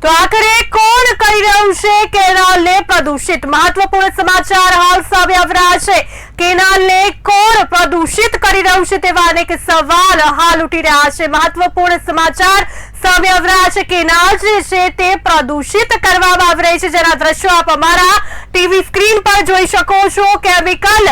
તો આખરે કોણ કરી રહ્યું છે? કેનાલને પ્રદૂષિત. મહત્વપૂર્ણ સમાચાર હાલ સામે આવ્યા છે. કેનાલને કોણ પ્રદૂષિત કરી રહ્યું છે તેવા અનેક સવાલ હાલ ઉઠી રહ્યા છે. મહત્વપૂર્ણ સમાચાર સામે આવ્યા છે. કેનાલ જે છે તે પ્રદૂષિત કરવામાં આવી રહી છે. જેના દ્રશ્યો આપ અમારા ટીવી સ્ક્રીન પર જોઈ શકો છો. કેમિકલ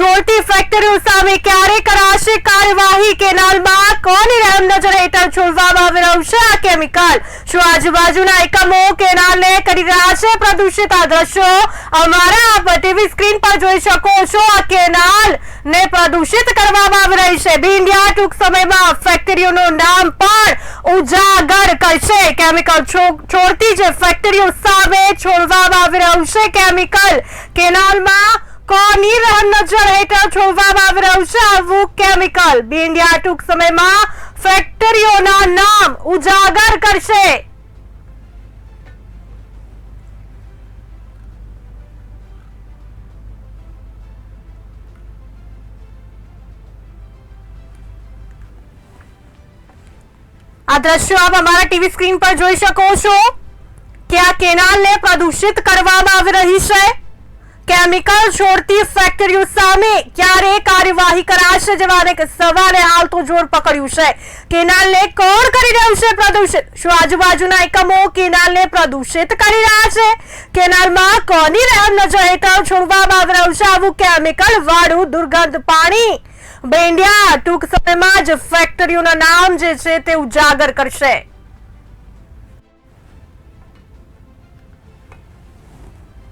છોડતી ફેક્ટરીઓ સામે ક્યારે કરાશે? કાર્યવાહી કેનાલમાં કોની નજર હેઠળ છોડવામાં આવી રહ્યું છે? આ કેમિકલ શું આજુબાજુના એકમો કેનાલને કરી રહ્યા છે? પ્રદૂષિત આ દ્રશ્યો અમારા ટીવી સ્ક્રીન પર જોઈ શકો છો. આ કેનાલ ને પ્રદૂષિત કરવામાં આવી રહી છે. બી ઇન્ડિયા ટૂંક સમયમાં ફેક્ટરીઓનું નામ પણ ઉજાગર કરશે. કેમિકલ છોડતી જે ફેક્ટરીઓ સામે છોડવામાં આવી રહ્યું છે. કેમિકલ કેનાલમાં હેઠળ છોડવામાં આવી રહ્યું છે આવું કેમિકલ બી ટૂંક સમયમાં ફેક્ટરીઓના નામ ઉજાગર કરશે. આ દ્રશ્યો આપ અમારા ટીવી સ્ક્રીન પર જોઈ શકો છો. કે આ કેનાલને પ્રદૂષિત કરવામાં આવી રહી છે. કેમિકલ છોડતી ફેક્ટરીઓ સામે ક્યારે કાર્યવાહી કરાશે જેવા અનેક સવાલે હાલ તો જોર પકડ્યું છે. કેનાલને કોણ કરી રહ્યું છે પ્રદૂષિત? શું આજુબાજુના એકમો કેનાલને પ્રદૂષિત કરી રહ્યા છે? કેનાલમાં કોની રહેમ નજર હેઠળ છોડવામાં આવી રહ્યું છે? આવું કેમિકલ વાળું દુર્ગંધ પાણી. બેન્ડિયા ટૂંક સમયમાં જ ફેક્ટરીઓના નામ જે છે તે ઉજાગર કરશે.